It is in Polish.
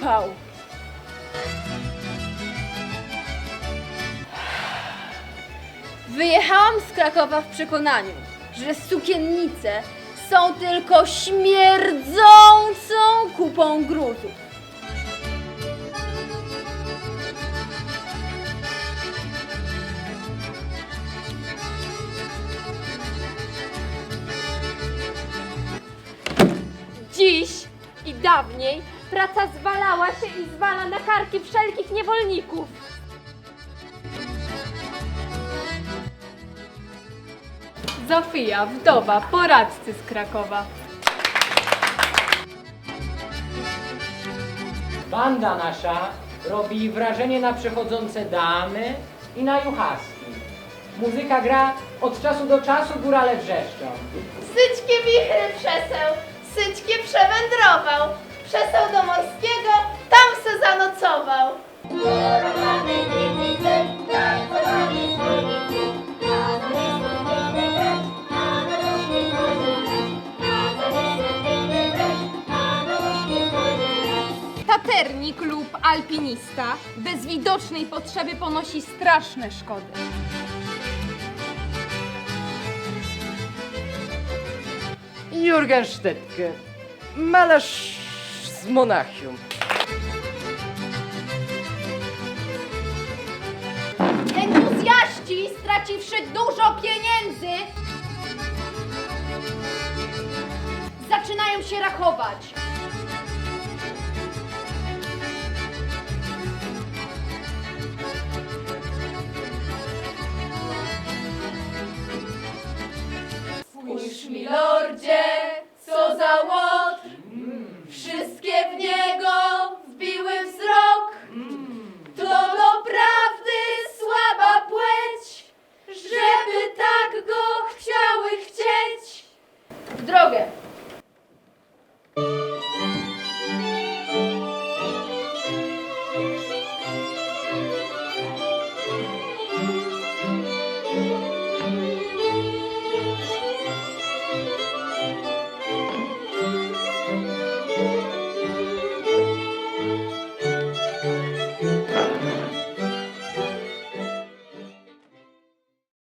Michał. Wyjechałam z Krakowa w przekonaniu, że sukiennice są tylko śmierdzącą kupą gruzów. Dziś i dawniej praca zwalała się i zwala na karki wszelkich niewolników. Zofia, wdowa, poradcy z Krakowa. Banda nasza robi wrażenie na przechodzące damy i na juchaski. Muzyka gra od czasu do czasu, górale wrzeszczą. Syćkie wichry przeseł, syćkie przewędrował, przeseł do morskiego, tam se zanocował. Taternik lub alpinista bez widocznej potrzeby ponosi straszne szkody. Jurgen Sztetke, malarz z Monachium. Entuzjaści, straciwszy dużo pieniędzy, zaczynają się rachować. drogę.